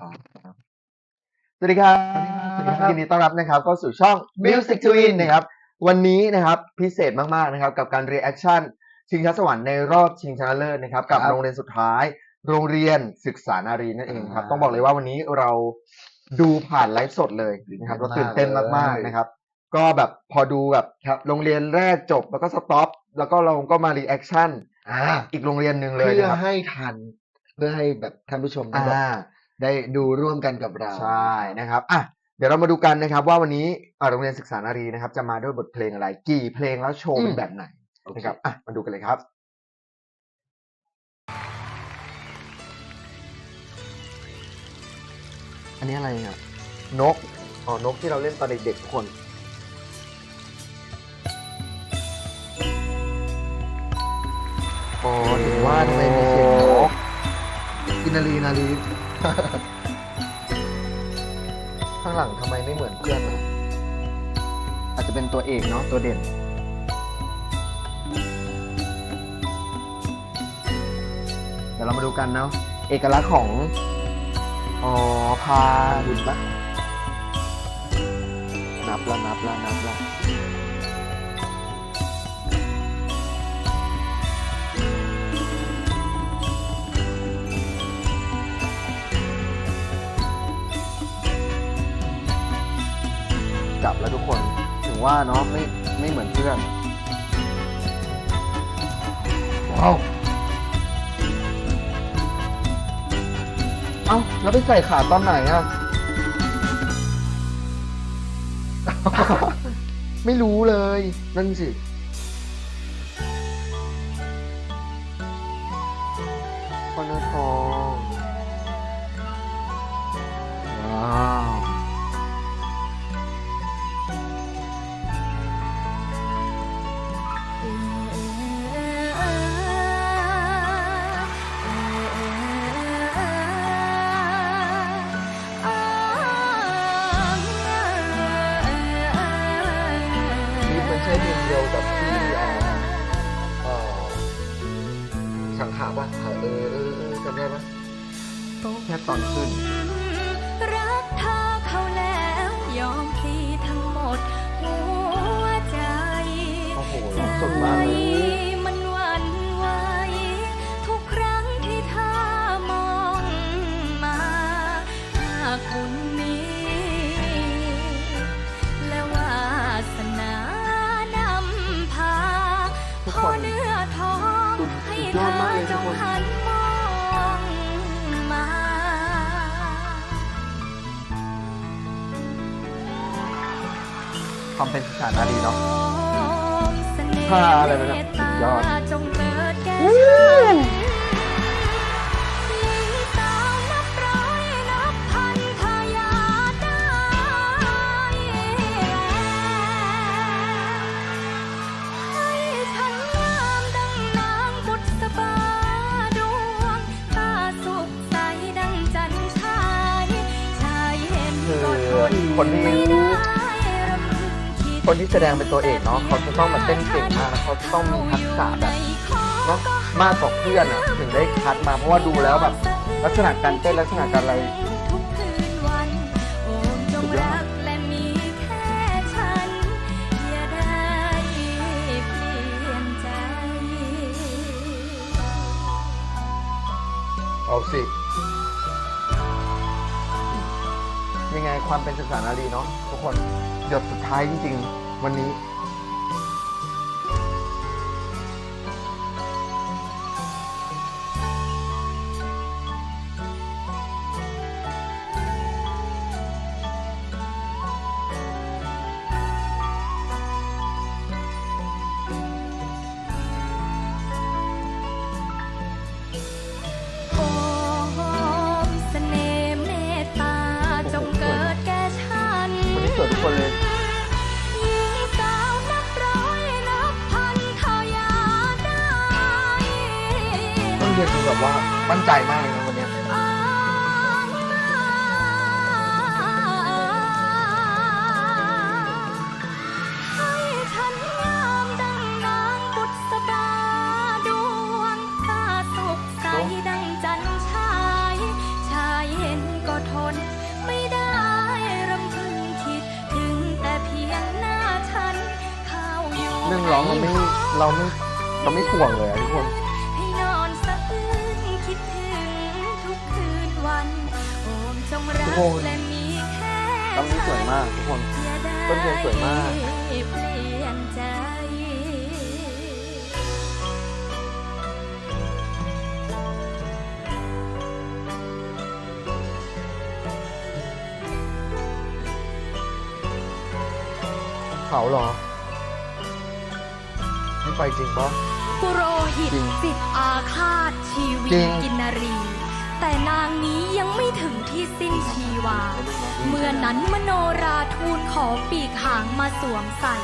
สองสามสวัสดีครับสวัสดีครับยินดีต้อนรับนะครับเข้าสู่ช่อง Music Twin นะครับ วันนี้นะครับพิเศษมากๆนะครับ กับการ reaction ชิงช้าสวรรค์ในรอบชิงชนะเลิศนะครับ กับครับโรงเรียนสุดท้าย โรงเรียนศึกษานารีนั่นเองครับอ่าต้องบอกเลยว่าวันนี้เราดูผ่านไลฟ์สดเลยนะครับตื่นเต้นเราตื่นเต้นมากมากเลยๆนะครับ ก็แบบพอดูแบบครับโรงเรียนแรกจบแล้วก็สต็อปแล้วก็เราก็มา reaction อ่าอีกโรงเรียนหนึ่งเลยเพื่อนะครับให้ทันเพื่อให้แบบท่านผู้ชมได้แบบอ่า ได้ดูร่วมกันกับเราใช่นะครับอะเดี๋ยวเรามาดูกันนะครับ ว่าวันนี้อ่าโรงเรียนศึกษานารีนะครับ จะมาด้วยบทเพลงอะไร กี่เพลงแล้วโชว์เป็นแบบไหนโอเคนะครับอะมาดูกันเลยครับอันนี้อะไรอะนกอ๋อนกที่เราเล่นตอนเด็กๆทุกคนอ๋อถึงว่าทำไมมีเสียงน กินนารีนารีข้างหลังทำไมไม่เหมือนเพื่อนอะอาจจะเป็นตัวเอกเนาะตัวเด่น เดี๋ยวเรามาดูกันเนาะเอกลักษณ์ของอ๋อพาบุญปะนับแล้วนับแล้วนับแล้ว แล้วทุกคนถึงว่าเนาะไม่ไม่เหมือนเพื่อนว้าวเอ้าแล้วไปใส่ขาตอนไหนอะไม่รู้เลย นั่นสิ ตอนขึ้น รักเธอเขาแล้วยอมพลีทั้งหมดหัวใจ โอ้โหร้องสดมากเลย ความเป็นศึกษานารีเนาะผ้ผ้าอะไรวะเนี่ยสุดยอดจงเกิดแก่ฉันหญิงสาวนับร้อยนับพันถ้าอยากได้ให้ฉันงามดังนางบุษบาดวงตาสุขใสดังจันทรายชายเห็นก็ทนคนที่ไม่ได้รำพึง คิดคนที่แสดงเป็นตัวเอกเนาะเขาจะต้องมาเต้นเก่งมากแล้วเขาจะต้องมีทักษะแบบเนาะมากกว่าเพื่อนอะถึงได้คัดมาเพราะว่าดูแล้วแบบ ลักษณะการเต้นลักษณะการอะไรทุกคืนวันโอมจงรักและมีแค่ฉันอย่าได้เปลี่ยนใจเอาสิยังไงความเป็นศึกษานารีเนาะทุกคน หยดสุดท้ายจริงๆ วันนี้ เรื่องร้องเราไม่เราไม่เราไม่ห่วงเลยอะทุกคน ให้นอนสะอื้นคิดถึงทุกคืนวันโอมจงรัทุกกคนและมีแค่ตอนนี้สวยมากทุกคน อย่าได้ต้นเพลงสวยมาก เปลี่ยนใจ เขาเหรอ ไม่ไปจริงปะ ปุโรหิตจริงสิทธิ์อาฆาตชีวิจริตง กินนารี แต่นางนี้ยังไม่ถึงที่สิ้นชีวา เมื่อนั้นมโนราทูลขอปีกหางมาสวมใส่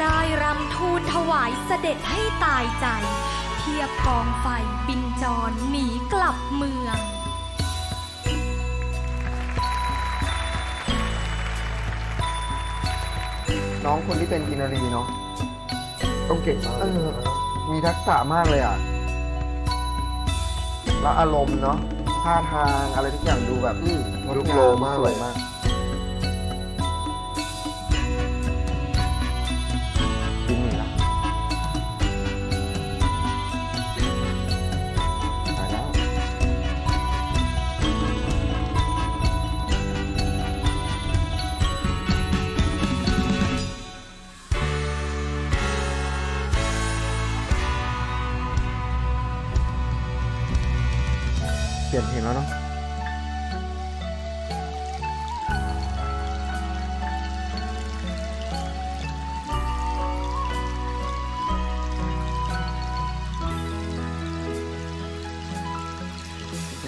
รายรำทูลถวายเสด็จให้ตายใจ เทียบกองไฟบินจรหนีกลับเมือง น้องคนที่เป็นกินนารีเนาะ ต้องเก่งมากเออ มีทักษะมากเลยอะ แล้วอารมณ์เนาะท่าทางอะไรทุกอย่างดูแบบอืมงดลุกงโลมากสเลวยยมาก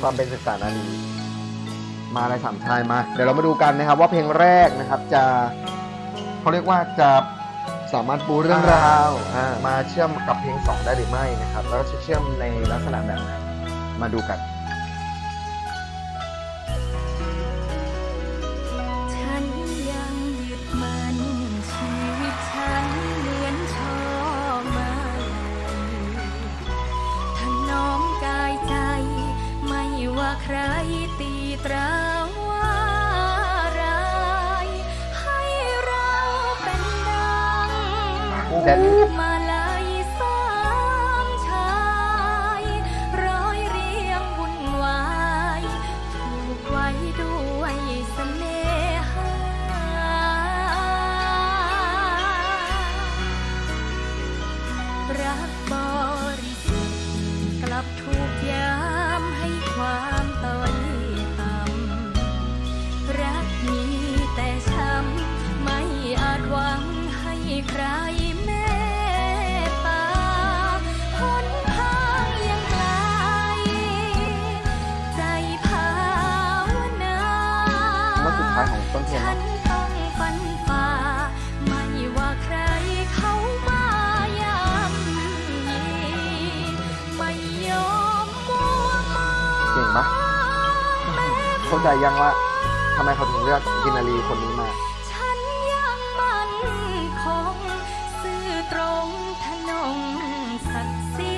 ความเป็นศึกษานารีมาในสามชายมา เดี๋ยวเรามาดูกันนะครับ ว่าเพลงแรกนะครับจะเขาเรียกว่าจะสามารถปูเรื่องราวอ่ามาเชื่อมกับเพลงสองได้หรือไม่นะครับ แล้วจะเชื่อมในลักษณะแบบไหนมาดูกัน รตีตราว่าร้ายให้เราเป็นดังแดนนี่มาลายสามชายร้อยเรียงวุ่นวายถูกไว้ด้วยเสน่หารักบริสุทธิ์กลับถูกยามให้ความาใจยังว่าทำไมเขาถึงเลือกกินนารีคนนี้มาฉันยังมั่นคงซื่อตรงทนงศักดิ์ศรี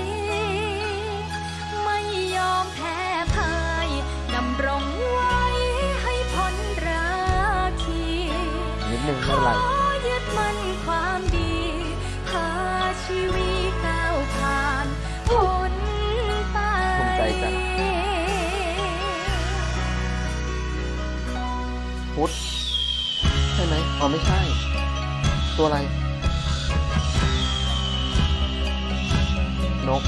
ไม่ยอมแพ้พ่ายดำรงไว้ให้พ้นราคีนิดนึงไม่เป็นไรขอยึดมั่นความดีพาชีวิต อ๋อไม่ใช่ ตัวอะไร นก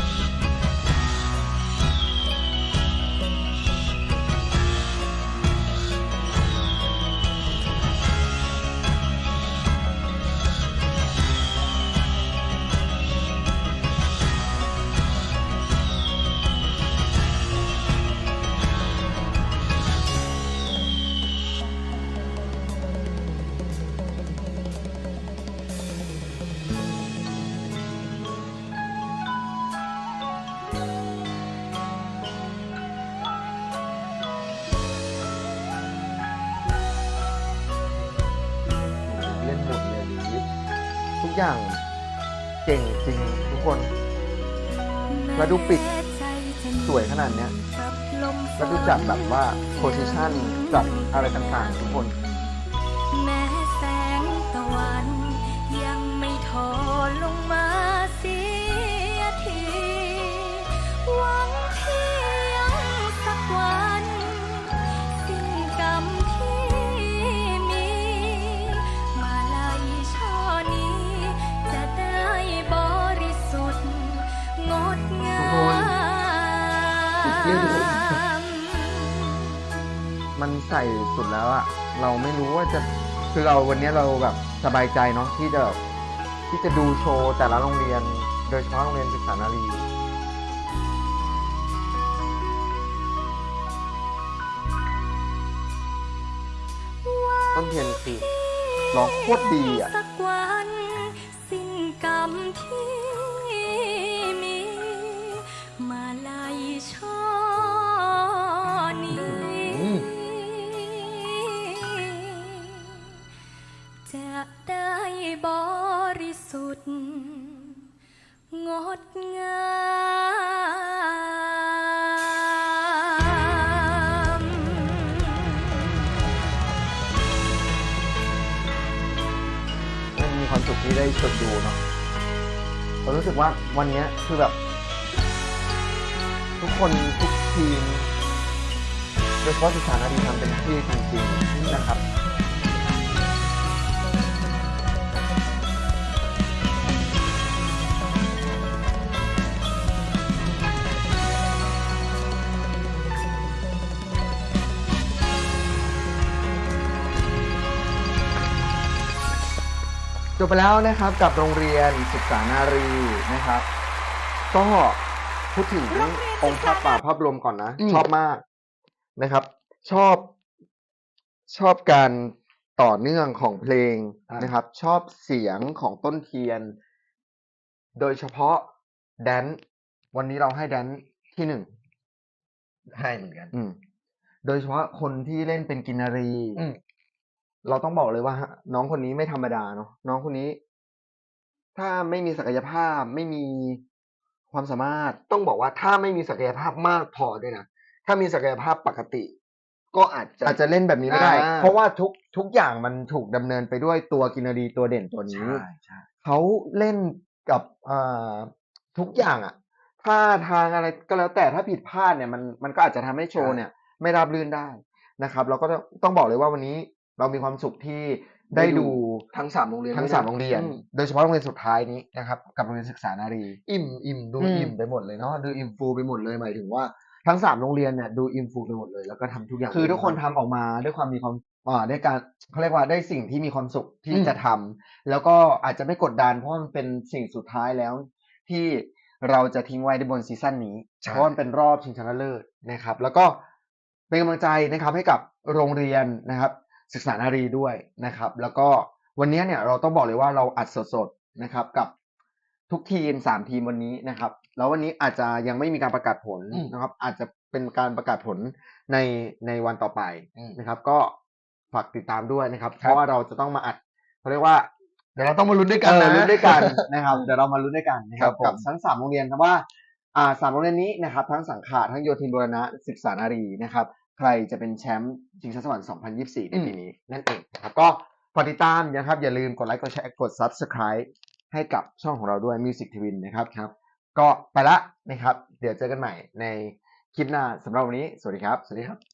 อย่างเก่งจริงทุกคน แล้วดูปิดสวยขนาดเนี้ยแล้วดูจัดแบบว่าโพสิชันจัดอะไรต่างๆทุกคน ใส่สุดแล้วอะเราไม่รู้ว่าจะคือเราวันนี้เราแบบสบายใจเนาะที่จะที่จะดูโชว์แต่ละโรงเรียน โดยเฉพาะโรงเรียนศึกษานารีต้นเทียนคือร้องโคตรดีอะสักวันสิ้นกรรมที่มี มาลายช่อ ที่ได้ชมดูเนาะผมรู้สึกว่าวันนี้คือแบบ ทุกคนทุกทีมโดยเฉพาะศึกษานารีทำเป็นที่จริงๆนะครับ จบไปแล้วนะครับกับโรงเรียนศึกษานารีนะครับ ก็พูดถึงโรงเรียนองค์พระป่าภาพรวมก่อนนะอืมชอบมากนะครับ ชอบชอบการต่อเนื่องของเพลงนะครับ ชอบเสียงของต้นเทียน โดยเฉพาะแดนซ์วันนี้เราให้แดนซ์ที่หนึ่งให้เหมือนกัน อืมโดยเฉพาะคนที่เล่นเป็นกินนารีอืม เราต้องบอกเลยว่า น้องคนนี้ไม่ธรรมดาเนาะน้องคนนี้ ถ้าไม่มีศักยภาพไม่มีความสามารถต้องบอกว่าถ้าไม่มีศักยภาพมากพอด้วยนะถ้ามีศักยภาพปกติ ก็อาจจะอาจจะเล่นแบบนี้ไม่ได้อ่าเพราะว่าทุกทุกอย่างมันถูกดำเนินไปด้วยตัวกินนารีตัวเด่นตัวนี้ใช่ใช่เขาเล่นกับอ่าทุกอย่างอะท่าทางอะไรก็แล้วแต่ถ้าผิดพลาดเนี่ยมันมันก็อาจจะทำให้โชว์เนี่ย ไม่ราบรื่นได้นะครับ เราก็ต้องต้องบอกเลยว่าวันนี้ เรามีความสุขที่ได้ดูทั้งสามโรงเรียนทั้งด้วยะสามโรงเรียนอืมโดยเฉพาะโรงเรียนสุดท้ายนี้นะครับ กับโรงเรียนศึกษานารี อิ่มอิ่มดูอืมอิ่มไปหมดเลยเนาะดูอิ่มฟูไปหมดเลยหมายถึงว่าทั้งสามโรงเรียนเนี่ยดูอิ่มฟูไปหมดเลยแล้วก็ทำทุกอย่าง คือทุกคนทำออกมาด้วยความมีความอ่าด้วยการเขาเรียกว่าได้สิ่งที่มีความสุขที่อืมจะทำแล้วก็อาจจะไม่กดดันเพราะมันเป็นสิ่งสุดท้ายแล้วที่เราจะทิ้งไว้ในบนซีซั่นนี้เพราะมันเป็นรอบชิงชนะเลิศนะครับ แล้วก็เป็นกำลังใจนะครับให้กับโรงเรียนนะครับ ศึกษานารีด้วยนะครับ แล้วก็วันนี้เนี่ยเราต้องบอกเลยว่าเราอัดสดๆนะครับกับทุกทีมสามทีมวันนี้นะครับ แล้ววันนี้อาจจะยังไม่มีการประกาศผลอืมนะครับ อาจจะเป็นการประกาศผลในในวันต่อไปอืมนะครับ ก็ฝากติดตามด้วยนะครับครับ เพราะว่าเราจะต้องมาอัดเขาเรียกว่าเดี๋ยวเราต้องมาลุ้นด้วยกันเออนะลุ้นด้วยกันนะครับเดี๋ยวเรามาลุ้นด้วยกันนะครับครับผมกับทั้งสามโรงเรียนครับว่าอ่าสามโรงเรียนนี้นะครับ ทั้งสังขาทั้งโยธินบูรณะศึกษานารีนะครับ ใครจะเป็นแชมป์ชิงช้าสวรรค์ 2024 ในปีนี้ นั่นเองนะครับก็ฝากติดตามนะครับ อย่าลืมกดไลค์กดแชร์กด Subscribe ให้กับช่องของเราด้วย Music t w i n นะครับครับ ก็ไปละนะครับ เดี๋ยวเจอกันใหม่ในคลิปหน้าสำหรับวันนี้ สวัสดีครับ สวัสดีครับ